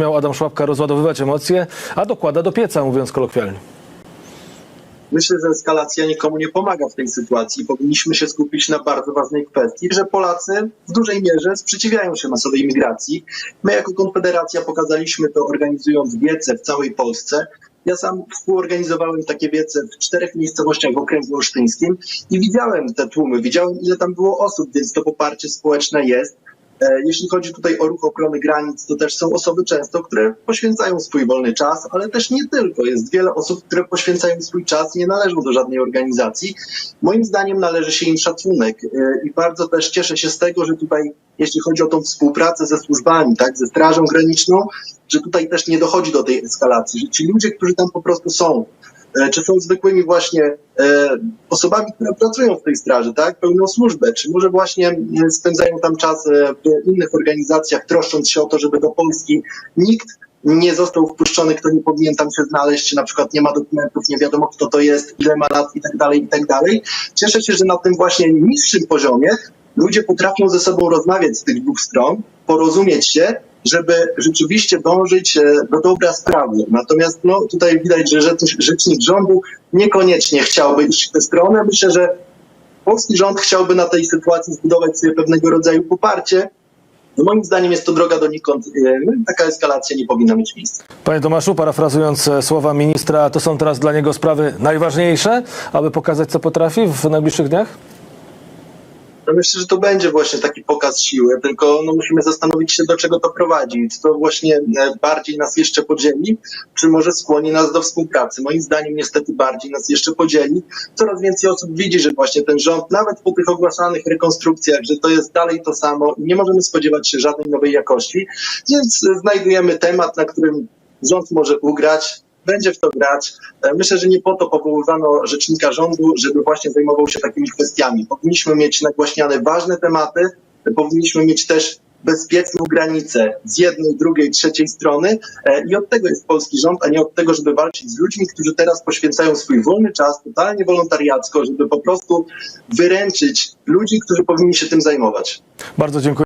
Miał Adam Szłapka rozładowywać emocje, a dokłada do pieca, mówiąc kolokwialnie. Myślę, że eskalacja nikomu nie pomaga w tej sytuacji. Powinniśmy się skupić na bardzo ważnej kwestii, że Polacy w dużej mierze sprzeciwiają się masowej migracji. My jako Konfederacja pokazaliśmy to organizując wiece w całej Polsce. Ja sam współorganizowałem takie wiece w czterech miejscowościach w okręgu olsztyńskim i widziałem te tłumy, widziałem ile tam było osób, więc to poparcie społeczne jest. E, Jeśli chodzi tutaj o ruch ochrony granic, to też są osoby często, które poświęcają swój wolny czas, ale też nie tylko. Jest wiele osób, które poświęcają swój czas, nie należą do żadnej organizacji. Moim zdaniem należy się im szacunek e, i bardzo też cieszę się z tego, że tutaj, jeśli chodzi o tą współpracę ze służbami, tak, ze Strażą Graniczną, że tutaj też nie dochodzi do tej eskalacji, że ci ludzie, którzy tam po prostu są, czy są zwykłymi właśnie e, osobami, które pracują w tej straży, tak, pełnią służbę, czy może właśnie spędzają tam czas e, w innych organizacjach, troszcząc się o to, żeby do Polski nikt nie został wpuszczony, kto nie powinien tam się znaleźć, czy na przykład nie ma dokumentów, nie wiadomo kto to jest, ile ma lat i tak dalej, i tak dalej. Cieszę się, że na tym właśnie niższym poziomie ludzie potrafią ze sobą rozmawiać z tych dwóch stron, porozumieć się, żeby rzeczywiście dążyć e, do dobra sprawy. Natomiast no, tutaj widać, że rzecz- rzecznik rządu niekoniecznie chciałby iść w tę stronę. Myślę, że polski rząd chciałby na tej sytuacji zbudować sobie pewnego rodzaju poparcie. No, moim zdaniem jest to droga donikąd. E, no, Taka eskalacja nie powinna mieć miejsca. Panie Tomaszu, parafrazując e, słowa ministra, to są teraz dla niego sprawy najważniejsze, aby pokazać, co potrafi w najbliższych dniach? No myślę, że to będzie właśnie taki pokaz siły, tylko no musimy zastanowić się, do czego to prowadzi. Czy to właśnie e, bardziej nas jeszcze podzieli, czy może skłoni nas do współpracy? Moim zdaniem niestety bardziej nas jeszcze podzieli. Coraz więcej osób widzi, że właśnie ten rząd, nawet po tych ogłaszanych rekonstrukcjach, że to jest dalej to samo i nie możemy spodziewać się żadnej nowej jakości, więc e, znajdujemy temat, na którym rząd może ugrać, będzie w to grać. E, Myślę, że nie po to powoływano rzecznika rządu, żeby właśnie zajmował się takimi kwestiami. Powinniśmy mieć nagłaśniane ważne tematy, powinniśmy mieć też bezpieczną granicę z jednej, drugiej, trzeciej strony e, i od tego jest polski rząd, a nie od tego, żeby walczyć z ludźmi, którzy teraz poświęcają swój wolny czas totalnie wolontariacko, żeby po prostu wyręczyć ludzi, którzy powinni się tym zajmować. Bardzo dziękuję.